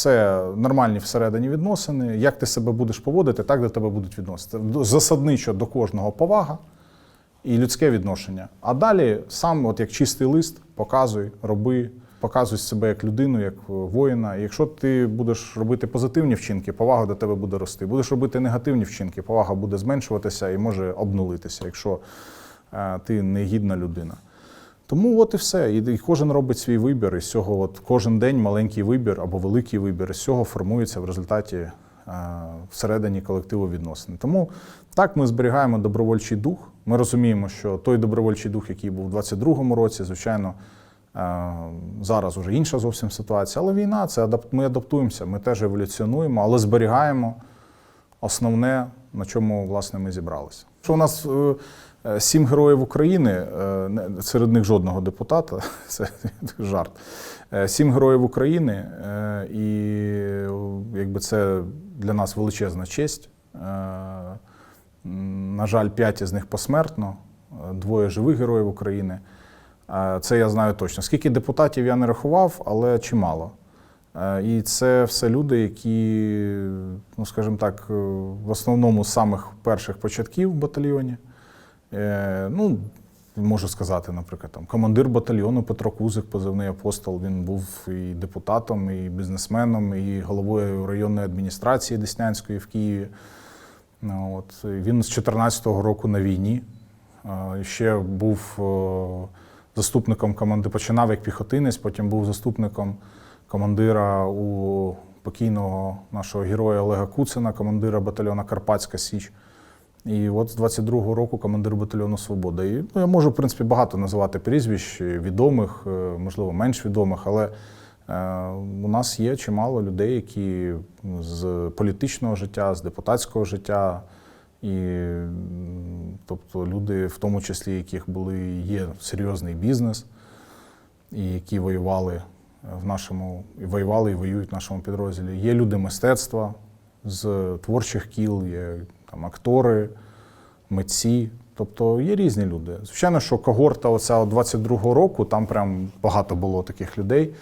Це нормальні всередині відносини. Як ти себе будеш поводити, так до тебе будуть відносити. Засадничо до кожного повага і людське відношення. А далі сам, от як чистий лист, показуй, роби, показуй себе як людину, як воїна. І якщо ти будеш робити позитивні вчинки, повага до тебе буде рости. Будеш робити негативні вчинки, повага буде зменшуватися і може обнулитися, якщо е, ти негідна людина. Тому от і все. І, кожен робить свій вибір. І з цього от кожен день маленький вибір або великий вибір, з цього формується в результаті е, всередині колективу відносини. Тому так ми зберігаємо добровольчий дух. Ми розуміємо, що той добровольчий дух, який був у 22-му році, звичайно, е, зараз уже інша зовсім ситуація. Але війна це ми адаптуємося, ми теж еволюціонуємо, але зберігаємо основне, на чому власне ми зібралися. Що у нас е, сім героїв України, е, серед них жодного депутата, це жарт. Е, Сім героїв України, е, і е, якби це для нас величезна честь. Е, На жаль, п'ять із них посмертно, е, двоє живих героїв України. Е, Це я знаю точно. Скільки депутатів я не рахував, але чимало. Е, І це все люди, які, ну скажімо так, е, в основному з самих перших початків в батальйоні. Е, Ну, можу сказати, наприклад, там командир батальйону Петро Кузик, позивний апостол. Він був і депутатом, і бізнесменом, і головою районної адміністрації Деснянської в Києві. Ну, От. Він з 14-го року на війні. Е, Ще був е, заступником команди, починав як піхотинець, потім був заступником командира у покійного нашого героя Олега Куцина, командира батальйону Карпатська Січ. І от з 22-го року командир батальйону Свобода. І ну, я можу, в принципі, багато називати прізвищ відомих, е, можливо, менш відомих, але е, у нас є чимало людей, які з політичного життя, з депутатського життя, і тобто люди, в тому числі, яких були є серйозний бізнес, і які воювали в нашому, і воювали і воюють в нашому підрозділі. Є люди мистецтва з творчих кіл, є там актори, митці. Тобто є різні люди. Звичайно, що когорта оця от 22-го року, там прям багато було таких людей.